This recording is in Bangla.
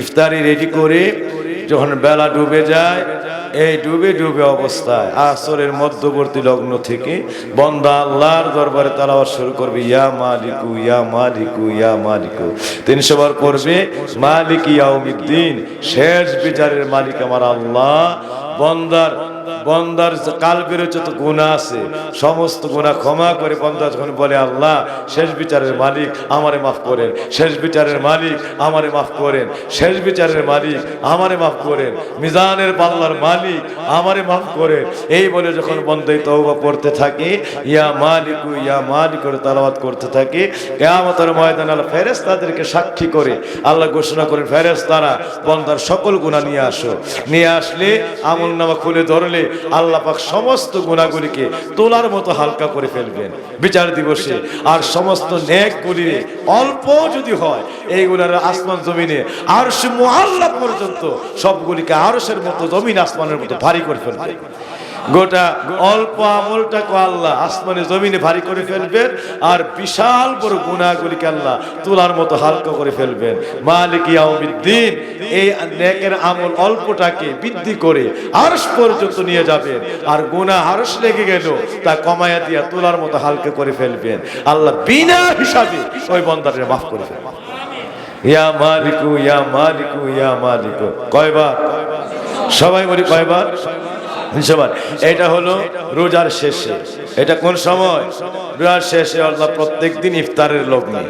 ইফতারি রেডি করে যখন বেলা ডুবে যায়, এই ডুবে ডুবে অবস্থায় আসরের মধ্যবর্তী লগ্ন থেকে বন্দা আল্লাহর দরবারে তালাওয়াত শুরু করবে, ইয়া মালিকু ইয়া মালিকু ইয়া মালিকু। তিনশো বার করবে মালিক ইয়াউমিদ্দিন, শেষ বিচারের মালিক আমার আল্লাহ। বন্দার বন্দার কালবের যত গুণা আছে। সমস্ত গুণা ক্ষমা করে বন্দা যখন বলে, আল্লাহ, শেষ বিচারের মালিক আমারে মাফ করেন, শেষ বিচারের মালিক আমারে মাফ করেন, শেষ বিচারের মালিক আমারে মাফ করেন, মিজানের পাল্লার মালিক আমারে মাফ করেন। এই বলে যখন বন্দাই তওবা পড়তে থাকে, ইয়া মালিকু, ইয়া মালিক করে তালাওয়াত করতে থাকে, কেয়ামতের ময়দান আল্লাহ ফেরেশতাদেরকে সাক্ষী করে, আল্লাহ ঘোষণা করে করেন, ফেরেশতারা, বন্দার সকল গুনাহ নিয়ে আসো। নিয়ে আসলে আমল নামা খুলে ধরলে আল্লাহ পাক সমস্ত গুণাগুলিকে তোলার মতো হালকা করে ফেলবেন। বিচার দিবসে আর সমস্ত ন্যাকগুলি অল্প যদি হয়, এইগুলার আসমান জমিনে আর মোহাল্লা পর্যন্ত সবগুলিকে আরসের মতো, জমিন আসমানের মতো ভারী করে ফেলবে গোটা অল্প আমলটাকে আল্লাহ, আসমানে জমিনে ভারী করে ফেলবেন আর বিশাল বড় গুণাগুলিকে আল্লাহ তোলার মতো হালকা করে ফেলবেন। মালিক ইয়াউমিদ্দিন, এই নেকের আমল অল্পটাকে বৃদ্ধি করে আরশ পর্যন্ত নিয়ে যাবেন আর গুনাহ আরশ লেগে গেল, তা কমায়া দিয়া তোলার মতো হালকা করে ফেলবেন। আল্লাহ বিনা হিসাবে ওই বন্দারে মাফ করে ফেলবেন ইয়া মালিকু ইয়া মালিকু ইয়া মালিকু। কয়বার? সবাই বলি কয়বার? সবার এটা হলো রোজার শেষে। এটা কোন সময়? রোজার শেষে আল্লাহ প্রত্যেক দিন ইফতারের লগ্নে